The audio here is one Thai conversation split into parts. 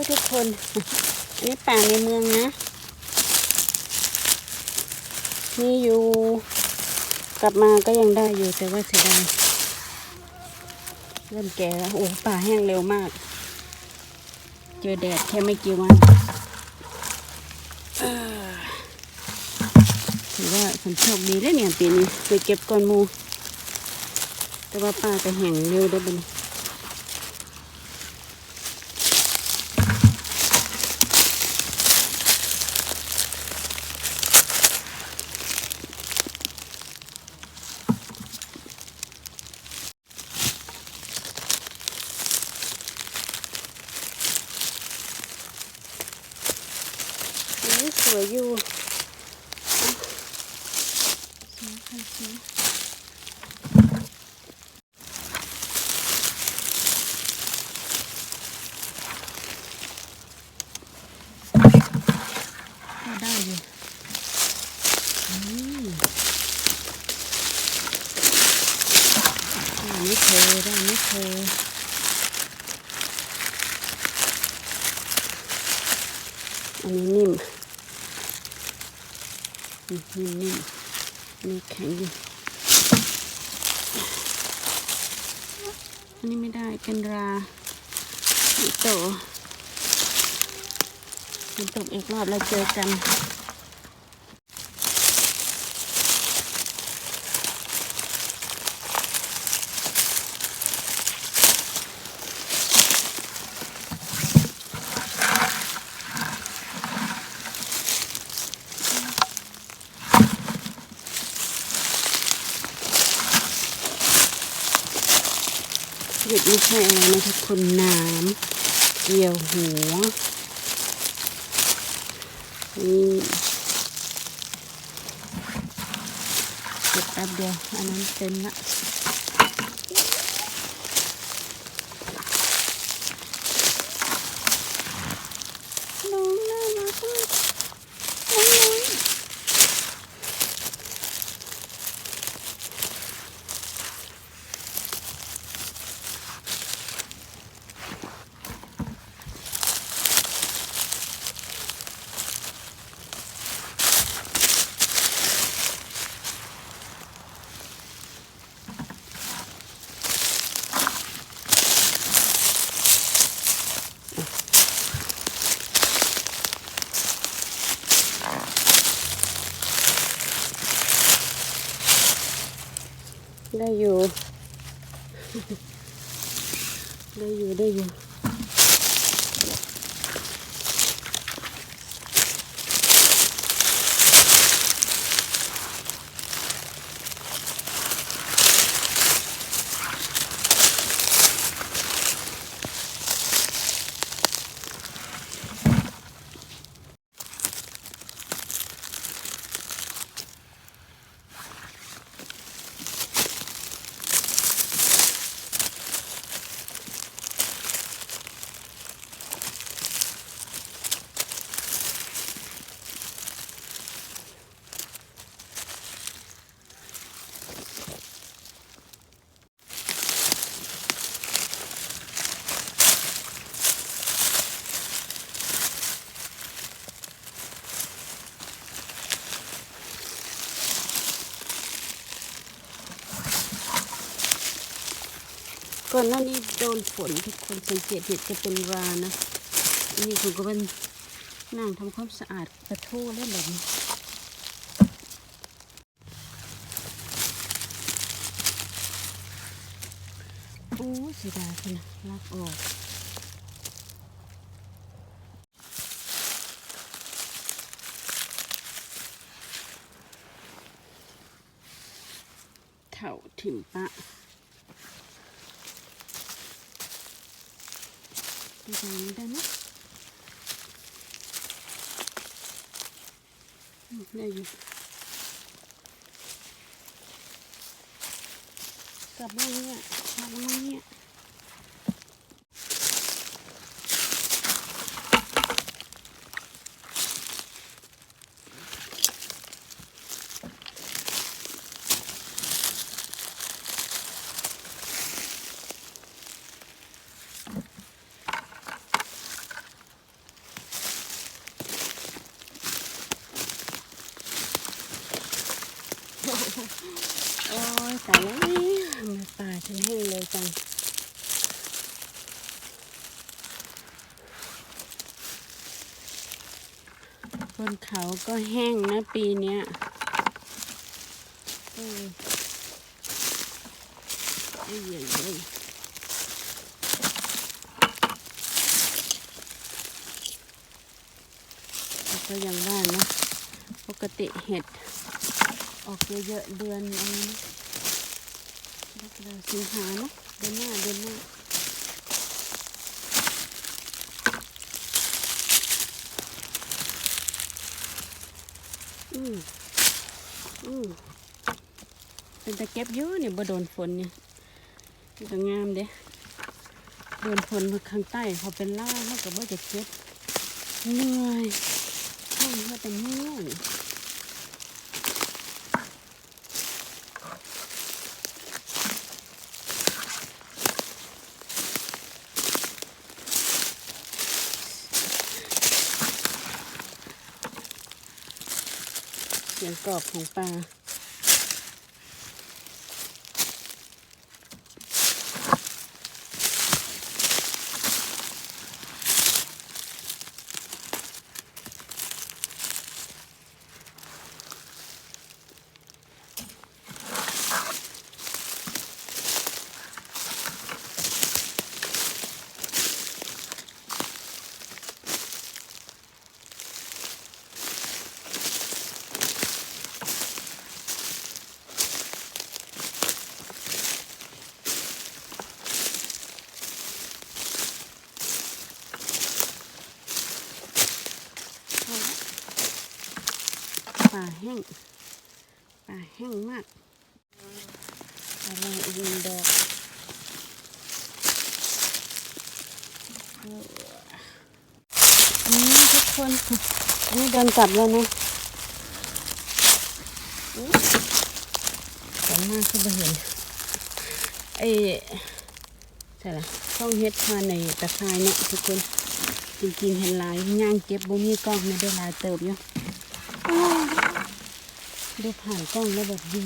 ยทุกคนอันนี้ป่าในเมืองนะ มีอยู่ กลับมาก็ยังได้อยู่แต่ว่าเสียดายเริ่มแก่แล้วโอ้ป่าแห้งเร็วมาก เจอแดดแค่ไม่กี่วันถือว่าฉันโชคดีเลยเนี่ยปีนี้ไปเก็บก่อนมู แต่ว่าป่าจะแห้งเร็วได้บัดน นี่สวยอยู่ สวยค่ะสวยก็ได้อยู่อืมได้ นนี้นิ่มนิ่มนิ่มนิ่มนี่แข็งอยู่ อันนี้ไม่ได้เป็นราอีโตมันตกอีกรอบเราเจอกัน หยุดไม่ใช่อะไรนะทุกคนน้ำเกี่ยวหัวนี่เก็บแป๊บเดียวอันนั้นเต็มละน้องน่ารักมากน้องน้อย ได้อยู่ ได้อยู่ได้อยู่ ก่อนหน้านี้โดนฝนทุกคนสังเกตเห็ดจะเป็นรานะนนี้ผมก็เป็นนั่งทำความสะอาดกระโถเล่นแบบนี้โอ้เสียดายคุณนะลากออกเถ่าถิ่มปะ ไปทางนี้ได้ไหมอืมได้อยู่กลับมาเนี่ยกลับมาเนี่ย โอ้ยตายแล้วทำไมป่าฉันแห้งเลยจัง บ นเขาก็แห้งนะปีเนี้ยเออเอ้ยเอ้ยเอ้ยก็ยังว่านะปกติเห็ด ออกเยอะๆเดือนอะไรนะเดือนสิงหาเนาะเดือนหน้าเดือนหน้า อืมอืมเป็นตะเก็บเยอะเนี่ยบ่โดนฝนเนี่ยมันก็งามเด้โดนฝนมาข้างใต้เขาเป็นล่าเขาก็บ่จะเก็บเหนื่อยใช่เขาแต่เมื่อย สียงกรอบของปลา แห้งป่าแห้งมากอะไรอีกหนึ่งดอกนี่ทุกคนอันนี้เดินกลับแล้วนะอุ๊ยสามารถขึ้นไปเห็นไอ้ใช่ละช่องเฮ็ดพาในตะไคร้เนี่ยทุกคนจริงๆเห็นหลายย่างเก็บบ่มีกล้องไม่ได้หลายเติบอยู่ ดูผ่านกล้องแล้วแบบดี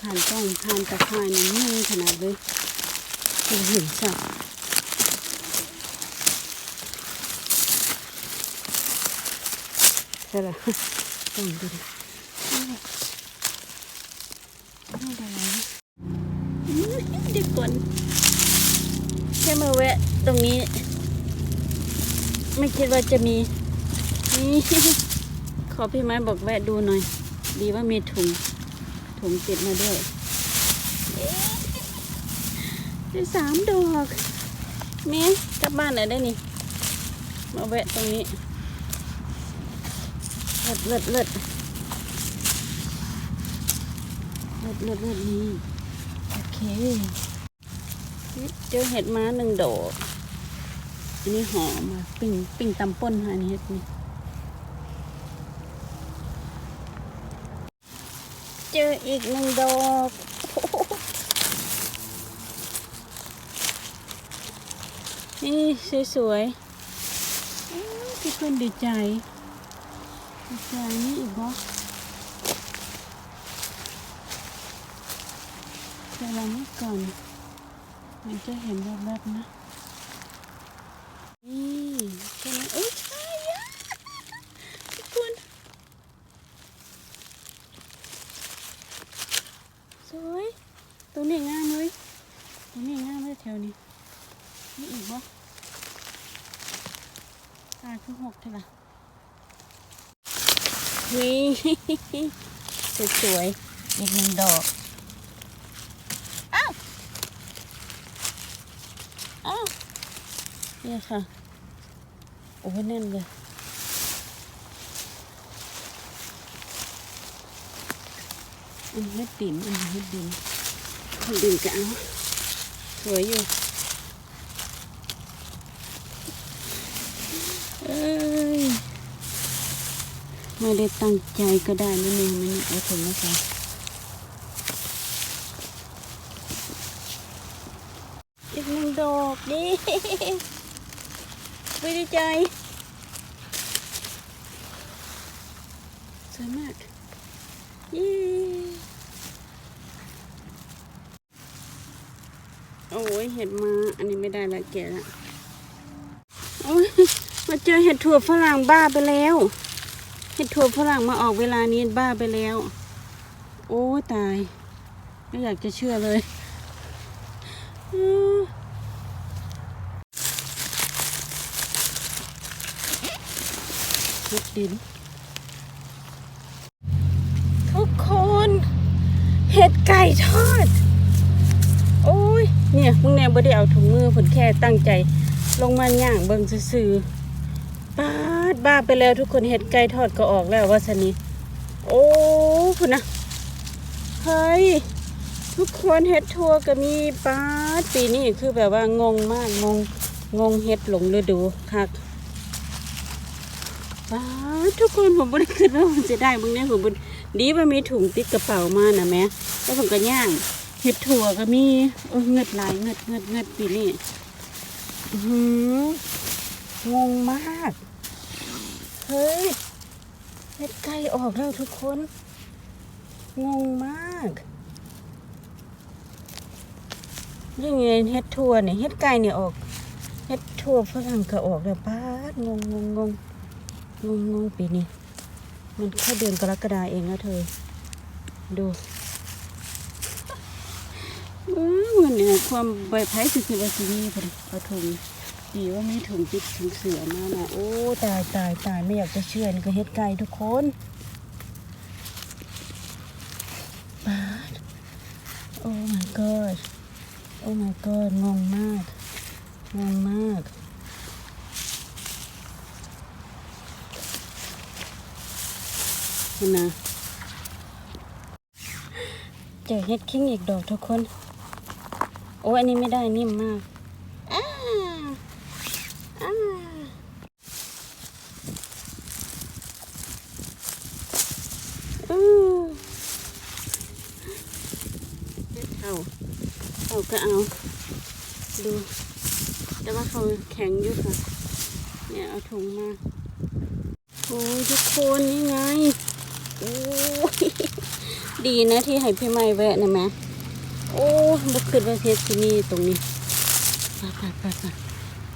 ผ่านกล้องผ่านตะไคร่นี่นิ่งขนาดเลยเราเห็นสัตว์ใช่ละกล้องดูดินี่อะไรเด็กคนแค่มาแวะตรงนี้ ไม่คิดว่าจะมีนี่ขอพี่ไม้บอกแวะดูหน่อย ดีว่ามีถุง ถุงติดมาด้วยเอ๊ะได้สามดอกเมีกลับบ้านไหนได้นี่ มาแวะตรงนี้ เลิศเลิศเลิศเลิศเลิศเลิศนี่โอเคเจอเห็ดม้าหนึ่งดอก อันนี้หอมอะปิ้งปิ้งตำป่นค่ะอันนี้เห็ดนี่ เจออีกหนึ่งดอกนี่สวยๆอื้อพี่เพื่อนดีใจดีใจนี่อีกบ่เดี๋ยวเราไม่ก่อน มันจะเห็นแวบๆนะ นี่ใช่ไหมเอ้ยใช่อะทุกคน สวย ตัวนี้งามเลยตัวนี้งามเลยแถวนี้ นี่อีกบ่ตาคือหกเท่าไหร่นี่สวยๆอีกหนึ่งดอกอ้าวอ้าวเนี่ยค่ะ โอ้ยแน่นเลยอันนี้เฮ็ดดินอันนี้เฮ็ดดินเฮ็ดดินจะเอาสวยอยู่ ไม่ได้ตั้งใจก็ได้นี่นี่มันเอาถุงมาใส่อีกหนึ่งดอกดิไม่ได้ใจ สวยมากยี่โอ้ยเห็ดมา อันนี้ไม่ได้แล้วแกละโอ้ยมาเจอเห็ดถั่วฝรั่งบ้าไปแล้ว เห็ดถั่วฝรั่งมาออกเวลานี้บ้าไปแล้ว โอ้ตาย ไม่อยากจะเชื่อเลยอืมเห็ดดิน ทุกคน เห็ดไก่ทอด โอ้ย เนี่ยมึงแนวบ่ได้เอาถุงมือผลแค่ตั้งใจ ลงมาย่างเบิ่งซื่อๆป้า ดบ้าไปแล้วทุกคนเห็ดไก่ทอดก็ออกแล้วว่าสนี้โอ้พุ่นะเฮ้ยทุกคนเห็ดทัวก็มีป้าดปีนี้คือแบบว่างงมากงงงงเห็ดหลงฤดูคักป้าดทุกคนผมบ่ได้คิดว่ามันจะได้มึงเนี่ยผมบ่ดีว่ามีถุงติดกระเป๋ามานะแม่แล้วผมก็ย่างเห็ดถั่วก็มีโอ้ยเงืดหลายเงืดเงืดเงืดปีนี้หืองงมาก เฮ้ยเห็ดไก่ออกแล้วทุกคน งงมากยังไงเห็ดถั่วเนี่ยเห็ดไก่เนี่ยออกเห็ดถั่วฝรั่งก็ออกแล้วป้างงงงงงงงงปีนี้ มันแค่เดือนกรกฎาเองนะเธอ ดูเออมันเนี่ยความใบไผ่สิคือว่าสิมีพอดีเอาถุง ดีว่ามีถุงติดถุงเสือมานะโอ้ตายตายตายไม่อยากจะเชื่อนี่ก็เฮ็ดไก่ทุกคนปาดโอ้ my god โอ้ my god งงมากงงมากนี่นะเจอเฮ็ดคิงอีกดอกทุกคน โอ้อันนี้ไม่ได้นิ่มมาก เอาเอาก็เอา ดู แต่ว่าเขาแข็งอยู่ค่ะ เนี่ยเอาถุงมา โอ้ยทุกคนนี่ไง โอ้ย ดีนะที่ให้พี่ไม่แวะนะแม่โอ้บุกขึ้นว่าเพชรที่นี่ตรงนี้ไปไปไปไป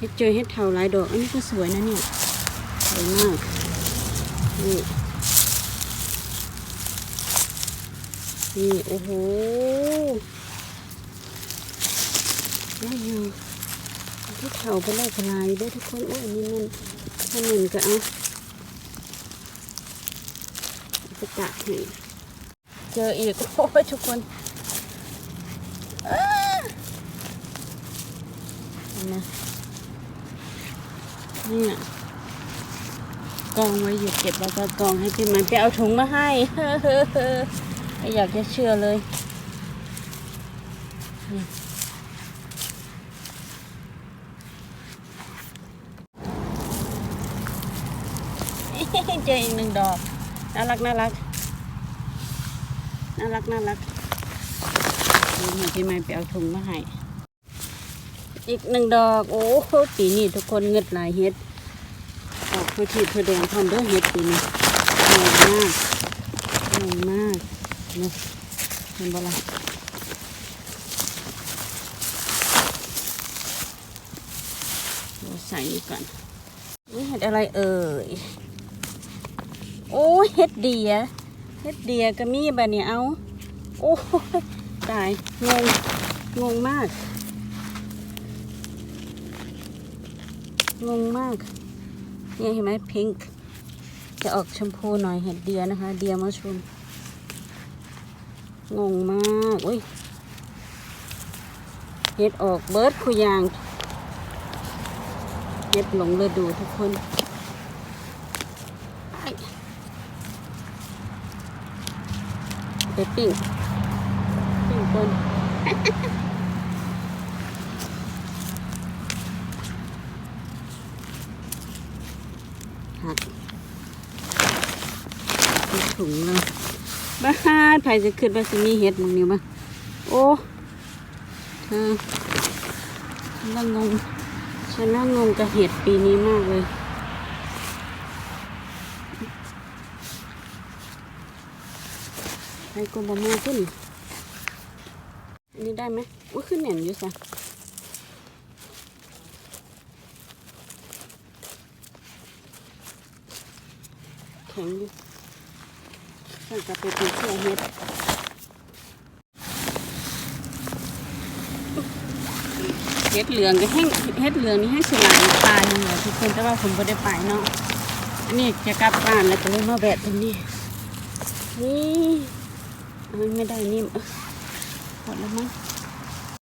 เฮ็ดเจอเฮ็ดเทาหลายดอก อันนี้ก็สวยนะเนี่ยสวยมาก นี่ นี่ โอ้โหได้อยู่ที่เทาไปแล้กลายได้อทุกคน โอ้ยอันนี้มันขนุนก็เอาเอาไปตากให้เจออีก โอ้ยทุกคนเห็ นไหมเนี่ยกองไว้อยู่เก็บแล้วก็กองให้พี่มันไปเอาถุงมาให้ไม่อยากจะเชื่อเลยนี่เจออีกหนึ่งดอก น่ารักน่ารัก น่ารักน่ารักนี่ให้พี่ไม้ไปเอาถุงมาให้ อีกหนึ่งดอก โอ้ปีนี้ทุกคนเงิดหลายเฮ็ดออกเพื่อที่เพื่อแดงพร้อมเด้วยเฮ็ดปีนี้งงมากงงมากเนี่ยเห็นบ่ล่ะใส่นี่ก่อนนี่เห็ดอะไรเอ่ย โอ้เห็ดเดียเฮ็ดเดียก็มีบะเนี่ยเอา โอ้ตายงงงงมาก งงมาก เนี่ยเห็นไหมพิงค์จะออกชมพูหน่อยเห็ดเดียนะคะ เดียมาชุมงงมากอุ้ยเห็ดออกเบิร์ดคุยางเห็ดหลงเลยดูทุกคนไอ้ไปปิ้งปิ้งคน ถุงเลยบ้านไผ่จะขึ้นมาสิมีเห็ดมึงนี่มาโอ้เธอฉันงงฉันน่างงกับเห็ดปีนี้มากเลยไอ้กบมาขึ้นอันนี้ได้ไหมอุ้ขึ้นเหน่นอยู่สะแข็งอยู่ ฉันจะไปเป็นเสื้อเฮ็ดเฮ็ดเหลืองก็แห้งเฮ็ดเหลืองนี่แห้งสลายปลาหนึ่งเลยทุกคนแต่ว่าผมไม่ได้ไปเนาะอันนี้จะกลับบ้านแล้วก็เลยมาแบะตรงนี้นี่ไม่ได้นิ่มหมดแล้วมั้ง